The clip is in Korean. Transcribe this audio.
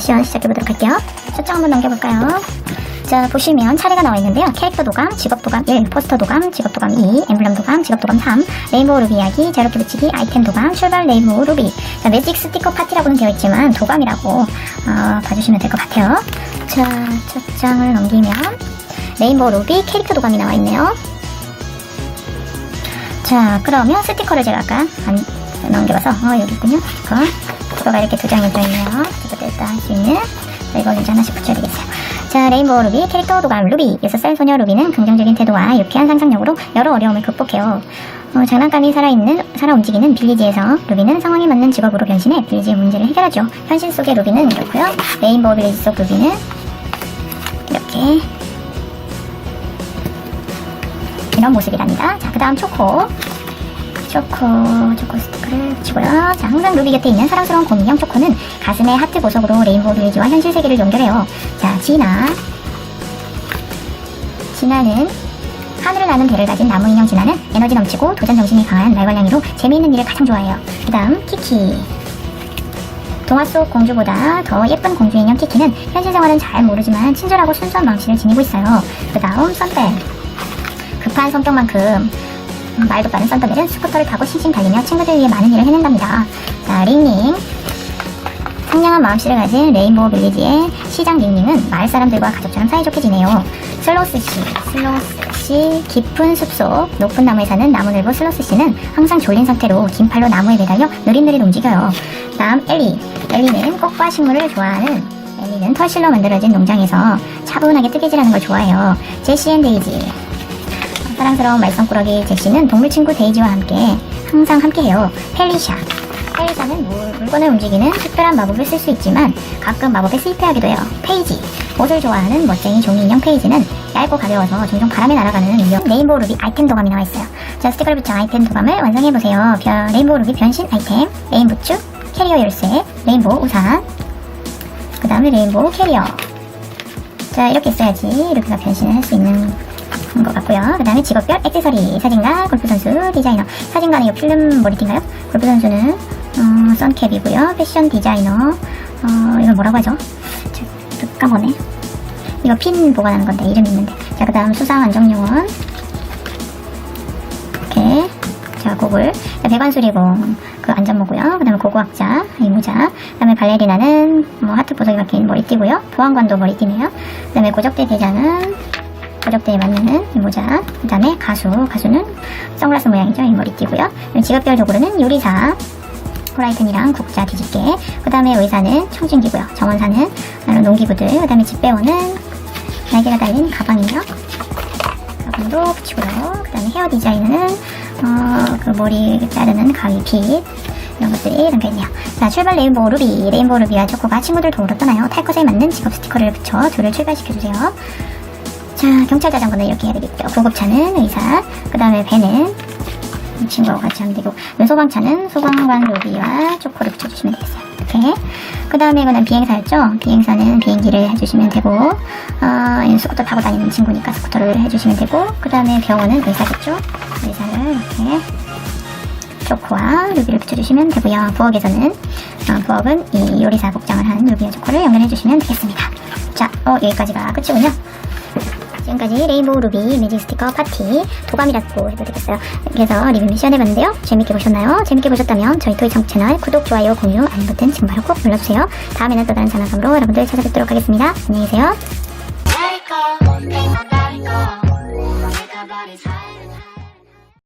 시연 시작해보도록 할게요. 초점 한번 넘겨볼까요? 자, 보시면 차례가 나와 있는데요. 캐릭터 도감, 직업 도감 1, 포스터 도감, 직업 도감 2, 엠블럼 도감, 직업 도감 3, 레인보우 루비 이야기, 제로키 붙이기, 아이템 도감, 출발 레인보우 루비. 자, 매직 스티커 파티라고는 되어 있지만 도감이라고 어, 봐주시면 될 것 같아요. 자, 첫 장을 넘기면 레인보우 루비 캐릭터 도감이 나와 있네요. 자, 그러면 스티커를 제가 아까 안 넘겨봐서 어, 여기 있군요. 스티커. 스티커가 이렇게 두 장이 들어있네요. 레인보우 루비, 캐릭터 도감 루비. 6살 소녀 루비는 긍정적인 태도와 유쾌한 상상력으로 여러 어려움을 극복해요. 어, 장난감이 살아있는, 살아 움직이는 빌리지에서 루비는 상황에 맞는 직업으로 변신해 빌리지의 문제를 해결하죠. 현실 속의 루비는 이렇고요. 레인보우 빌리지 속 루비는 이렇게 이런 모습이랍니다. 자, 그 다음 초코. 초코, 초코 스티커를 붙이고요. 자, 항상 루비 곁에 있는 사랑스러운 곰인형 초코는 가슴에 하트 보석으로 레인보우 빌리지와 현실 세계를 연결해요. 자, 진아. 진아는 하늘을 나는 배를 가진 나무 인형 진아는 에너지 넘치고 도전 정신이 강한 말괄량이로 재미있는 일을 가장 좋아해요. 그 다음, 키키. 동화 속 공주보다 더 예쁜 공주 인형 키키는 현실 생활은 잘 모르지만 친절하고 순수한 마음씨를 지니고 있어요. 그 다음, 썬벨. 급한 성격만큼 음, 말도 빠른 썬더벨은 스쿠터를 타고 신신 달리며 친구들 위해 많은 일을 해낸답니다. 자, 링링. 상냥한 마음씨를 가진 레인보우 빌리지의 시장 링링은 마을 사람들과 가족처럼 사이좋게 지내요. 슬로스 씨, 슬로스 씨, 깊은 숲속 높은 나무에 사는 나무늘보 슬로스 씨는 항상 졸린 상태로 긴 팔로 나무에 매달려 느릿느릿 움직여요. 다음 엘리, 엘리는 꽃과 식물을 좋아하는 엘리는 털실로 만들어진 농장에서 차분하게 뜨개질하는 걸 좋아해요. 제시 앤 데이지, 사랑스러운 말썽꾸러기 제시는 동물 친구 데이지와 함께 항상 함께해요. 펠리샤. 펠리샤는 물, 물건을 움직이는 특별한 마법을 쓸 수 있지만 가끔 마법에 실패하기도 해요. 페이지. 옷을 좋아하는 멋쟁이 종이 인형 페이지는 얇고 가벼워서 종종 바람에 날아가는 위험. 레인보우 루비 아이템 도감이 나와 있어요. 자, 스티커를 붙인 아이템 도감을 완성해보세요. 별, 레인보우 루비 변신 아이템, 레인 부츠, 캐리어 열쇠, 레인보우 우산, 그 다음에 레인보우 캐리어. 자, 이렇게 있어야지 이렇게 변신을 할 수 있는 것 같고요. 그 다음에 직업별 액세서리 사진가 골프 선수 디자이너 사진가는 이 필름 머리띠인가요? 골프 선수는 어, 선캡이고요. 패션 디자이너 어, 이건 뭐라고 하죠? 저, 저 까먹네. 이거 핀 보관하는 건데 이름 있는데 자 그 다음 수상 안정요원 이렇게 자 고글 자, 배관수리공 그 안전모고요. 그 다음에 고고학자 이 모자 그 다음에 발레리나는 뭐 하트 보석이 박힌 머리띠고요. 보안관도 머리띠네요. 그 다음에 고적대 대장은 고적대에 맞는 이 모자 그 다음에 가수 가수는 선글라스 모양이죠 이 머리띠고요 직업별적으로는 요리사 호라이튼이랑 국자 뒤집개 그 다음에 의사는 청진기고요 정원사는 농기구들 그 다음에 집배원은 날개가 달린 가방이요 가방도 붙이고요 그 다음에 헤어 디자이너는 어, 그 머리 자르는 가위빗 이런 것들이 담겨있네요. 자, 출발 레인보우 루비. 레인보우 루비와 초코가 친구들 도우러 떠나요. 탈 것에 맞는 직업 스티커를 붙여 둘을 출발시켜주세요. 자, 경찰 자전거는 이렇게 해야 되겠죠. 구급차는 의사, 그 다음에 배는 이 친구하고 같이 하면 되고, 소방차는 소방관 로비와 초코를 붙여주시면 되겠어요. 이렇게. 그 다음에 이거는 비행사였죠. 비행사는 비행기를 해주시면 되고, 어, 스쿠터 타고 다니는 친구니까 스쿠터를 해주시면 되고, 그 다음에 병원은 의사겠죠. 의사를 이렇게 초코와 루비를 붙여주시면 되고요. 부엌에서는 어, 부엌은 이 요리사 복장을 한 루비와 초코를 연결해주시면 되겠습니다. 자, 어, 여기까지가 끝이군요. 지금까지 레인보우 루비 매직 스티커 파티 도감이라고 해도 되겠어요. 그래서 리뷰 미션 해봤는데요. 재밌게 보셨나요? 재밌게 보셨다면 저희 토이 청구 채널 구독, 좋아요, 공유, 알림 버튼 지금 바로 꼭 눌러주세요. 다음에는 또 다른 장난감으로 여러분들 찾아뵙도록 하겠습니다. 안녕히 계세요.